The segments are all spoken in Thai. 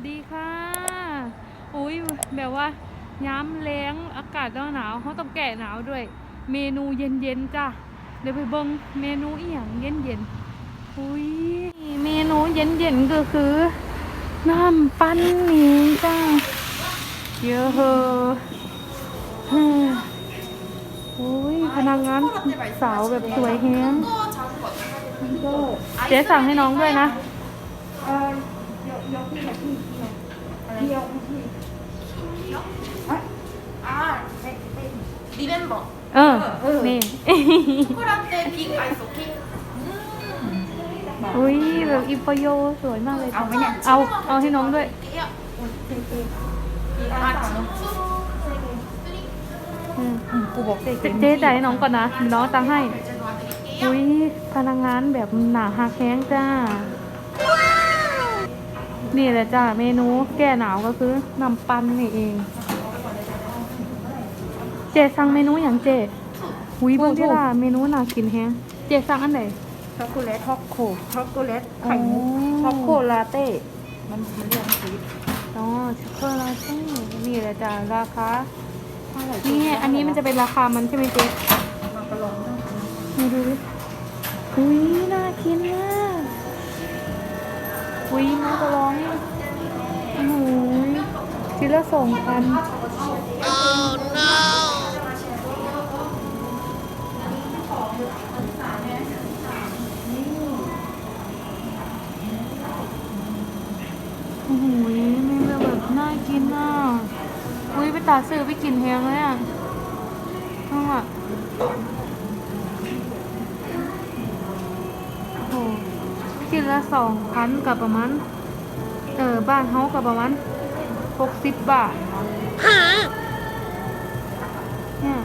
สดีค่ะ อุ้ยแบบว่าย้ำแรงอากาศหนาวเขาต้องแก่หนาวด้วย เมนูเย็นๆจ้ะ เดี๋ยวไปเบิ่งเมนูอีหยังเย็นๆ อุ้ยเมนูเย็นๆก็คือน้ำปั้นนี่จ้าเยอะเหอะฮึ่มอุ้ยพนักงานสาวแบบสวยแฮงเจ๊สั่งให้น้องด้วยนะ 아, 네, 네. 리멤버. เออ นี่ 초콜릿 빅 아이스 오케이? อุ้ยแบบอิปโยสวยมากเลย เอาไหมเนี่ย เอา เอาให้น้องด้วย 요 아, 징수. อืม 응, 고 먹대. เจ๊เจ๊จ่ายให้น้องก่อนนะเดี๋ยวน้องตังค์ให้ 이제 도와드릴게요. อุ้ยพนักงานแบบหนาหักแข้งจ้า นี่แหละจ้าเมนูแก้หนาวก็คือน้ำปั้นนี่เอง เจสั่งเมนูอย่างเจอุ้ยเบิ่งที่ล่ะเมนูน่ากินแฮงเจสั่งอันไหนช็อกโกแลตช็อกโกช็อกโกแลตไข่มุกช็อกโกลาเต้ มันมันเรียกว่าสีอ๋อช็อกโกแลตนี่แหละจ้าราคาเท่าไหร่นี่อันนี้มันจะเป็นราคามันใช่ไหมเจ๊มันก็ลองต้องมาดูดิอุ้ยน่ากินมาก อุ้ยน้องจะร้องโอ้โหชิ้นละสองพันโอ้โหนี่แบบน่ากินอะอุ้ยไปตาซื้อไปกินแฮงเลยอะต้องอะ ละสองพันกับประมาณ เออ บ้านเฮากับประมาณหกสิบบาทเนี่ย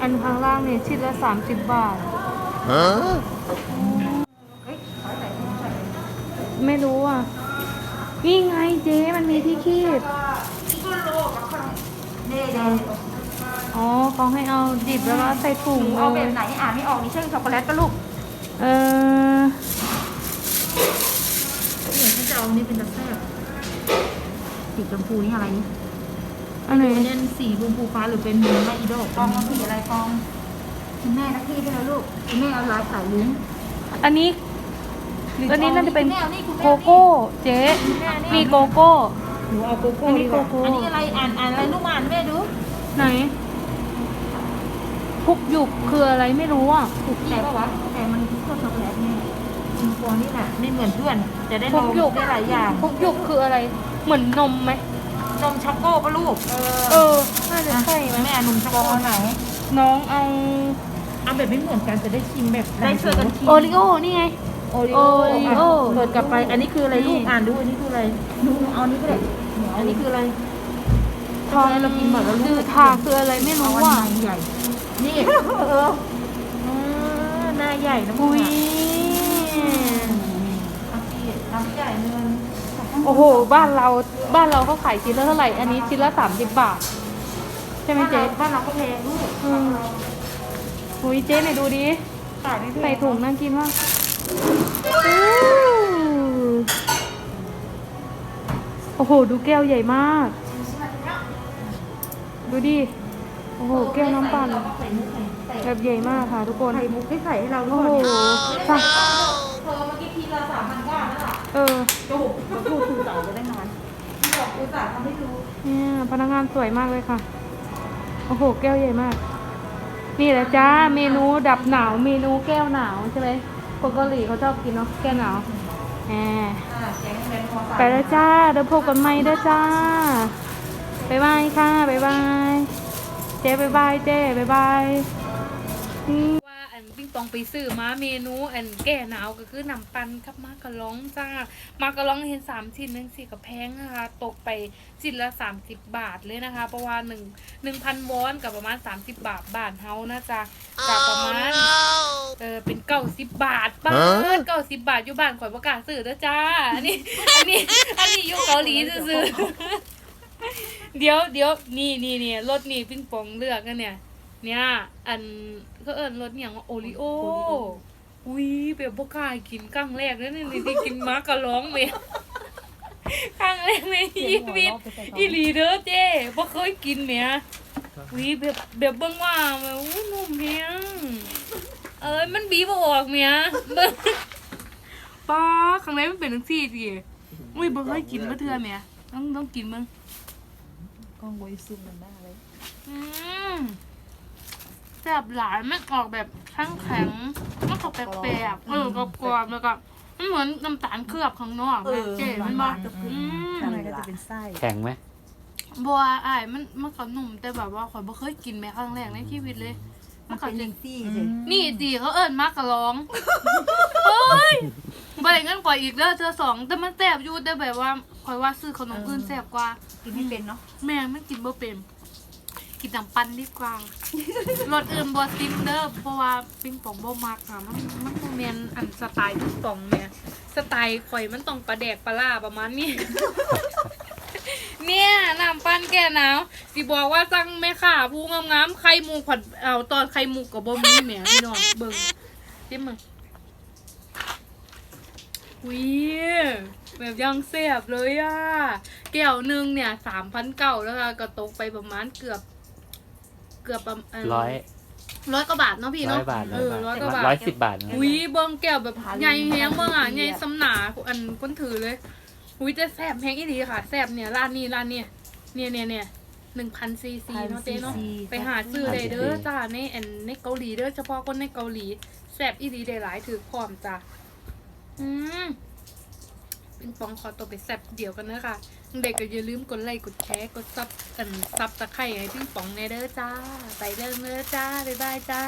อันข้างล่างเนี่ยชิ้นละสามสิบบาทฮะไม่รู้อะ นี่ไงเจ๊มันมีที่คีบอ๋อเขาให้เอาดิบแล้วก็ใส่ถุงเอาแบบไหนอ่านไม่ออกนี่เช่นช็อกโกแลตก็ลูก เออ นี่ฉันจะเอานี่เป็นตะแซ่บสีชมพูนี่อะไรนี่อันไหนเล่นสีชมพูฟ้าหรือเป็นแม่อีโดกองสีอะไรกองคุณแม่นักที่ใช่ไหมลูกคุณแม่เอาลายสายลุ้งอันนี้อันนี้น่าจะเป็นคุณแม่เอานี่คุณแม่โกโก้เจ๊มีโกโก้หนูเอาโกโก้อันนี้ดีกว่าโกโก้อันนี้อะไรอ่านอ่านอะไรลูกอ่านแม่ดูไหนพุกหยุกคืออะไรไม่รู้อะถูกแต่ปะแต่มันก็ช็อกโกแลตแม่ ชิมโกนี่แหละไม่เหมือนเพื่อนจะได้นพุกมหยุกได้หลายอย่างพุกหยุกคืออะไร เหมือนนมไหม นมช็อกโก้ปะลูกเออน่าจะใช่ไหมแม่นมช็อกโก้ไหนน้องเอาเอาแบบไม่เหมือนกันจะได้ชิมแบบได้ช่วยกันชิมโอริโอนี่ไงโอริโอโอริโอเปิดกลับไป อันนี้คืออะไรลูกนี่อ่านดูอันนี้คืออะไรดูเอาอันนี้ก็ได้อันนี้คืออะไรทองเรากินหมดแล้วลูกดือทาคืออะไรไม่รู้เอาอะอันใหญ่นี่เออเออหน้าใหญ่นะอุ้ย เอาสิน้ำใหญ่เงิน โอ้โห บ้านเราบ้านเราเขาขายชิ้นละเท่าไหร่ อันนี้ชิ้นละสามสิบบาท ใช่ไหมบ้านเจ๊เราบ้านเราก็แพงลูกอืมอุ้ยเจ๊ไหนดูดิขายไม่แพงใส่ถุงน่ากินมากโอ้โห ดูแก้วใหญ่มาก ดูดิ โอ้โห แก้วน้ำปั่นแบบใหญ่มากค่ะทุกคน ไข่มุกได้ใส่ให้เราด้โอ้วยโหเนี่ยสั่งเธอเมื่อกี้ทีละสามพันก้าแล้วล่ะ เออโอ้โหพูดคือเต่าจะได้นอนบอกอุตส่าห์ทำให้ดูเนี่ยพนักงานสวยมากเลยค่ะ โอ้โห แก้วใหญ่มาก นี่แหละจ้า เมนูดับหนาว เมนูแก้วหนาวใช่ไหมคนเกาหลีเขาชอบกินเนาะ แก้วหนาวแหมอ่าแกงแบนคอสาไปแล้วจ้าเดี๋ยวพบกันใหม่เด้อจ้าบ๊ายบายค่ะบ๊ายบาย เจ๊บ๊ายบาย เจ๊บ๊ายบายว่า อันปิ้งปองไปซื้อมาเมนู อันแก้หนาวก็คือน้ำปันกับมากระล้องจ้ามากระล้องเห็นสามชิ้นหนึ่งสี่กับแพงนะคะ ตกไปชิ้นละสามสิบบาทเลยนะคะ เพราะว่าหนึ่งหนึ่งพันวอนกับประมาณสามสิบบาทบาทเฮานะจ๊ะกับประมาณเออเป็นเก้าสิบบาทบ้านเก้าสิบบาทอยู่บ้านข่อยประกล้าศซื้อเด้อจ้าอันนี้อันนี้อันนี้อยู่เกาหลีซื้อๆเดี๋ยวเดี๋ยวนี่นี่นี่รถนี่ปิ้งปองเลือกกันเนี่ย เนี่ย อันก็เอิญรถอย่างว่าโอริโอ อุ้ยแบบบ่กล้ากินครั้งแรกแล้วนี่นี่ได้กินมากระร้องเมยครั้งแรกในชีวิตอีหลีเด้อเจ้บ่เคยกินเมียวิแบบแบบเบิ่งว่าแบบอู้นุ่มเพียงเอ้ยมันบีบออกเมียเบิ่งป้าครั้งแรกมันเป็นจังซี่ดิอุ้ยบ่เคยกินมาเทื่อเมียต้องต้องกินมึงกล้องไว้ซูมมันได้เลยอืม แซ่บหลายมันออกแบบแข็งแข็งๆมันก็แปลกๆเออกรอบๆแล้วก็มันเหมือนน้ำตาลเคลือบข้างนอกเลยเจ๊มันบ่อืมข้างในก็จะเป็นไส้แข็งไหมบัวอายมันมันก็หนุ่มแต่แบบว่าข่อยบ่เคยกินแม้ครั้งแรกในชีวิตเลย มันก็จริงซี่นี่จีเขาเอิ้นมากกะร้องเฮ้ยบ่ได้เงินกว่าอีกเด้อเธอสองแต่มันแซ่บอยู่แต่แบบว่าข่อยว่าซื้อขนมอื่นแซ่บกว่ากินไม่เป็นเนาะแม่ไม่กินบ่เป็น กินน้ำปั้นดีกว่ารสอื่นบ่ซิมเด้อเพราะว่าปิงปองบ่มักค่ะมันมันบ่แม่นอันสไตล์ปิงปองเนี่ยสไตล์ข่อยมันต้องปลาแดกปลาล่าประมาณนี้ เนี่ยน้ำปั้นแก่หนาวสิบอกว่าสั่งแม่ค้าผู้งามๆไข่หมูผัดเอาตอนไข่หมูก็บ่มีแหมพี่น้องเบิ่งจิ้มมึงวิแบบยังเสียบเลยอะ แก้วหนึ่งเนี่ยสามพันเก้าแล้วค่ะก็ตกไปประมาณเกือบ เกือบประมาณร้อยร้อยกว่าบาทเนาะพี่ร้อเนาะยบาทเออร้อยกว่าบาทร้อยสิบบาทนะอุ้ยเบิ้งแก้วแบบใหญ่แฮงเบิ้งอะใหญ่สำหนาอันคนถือเลยอุ้ยจะแสบแฮงอีดีค่ะแสบเนี่ยร้านนี้ร้านเนี่ยเนี่ยเนี่ยเนี่ยหนึ่งพันซีซีเนาะเจ๊เนาะไปหาซื้อได้เด้อจ้าในอันในเกาหลีเด้อเฉพาะคนในเกาหลีแสบอีดีได้หลายถือพร้อมจ้ะอืม ปิงปองขอตัวไปแซบเดี่ยวกันนะค่ะเด็กก็อย่าลืมกดไลค์กดแชร์กดซับกันซับตะไคร้ให้ปิงปองในเด้อจ้า ไปเริ่มเด้อจ้า บ๊ายบายจ้า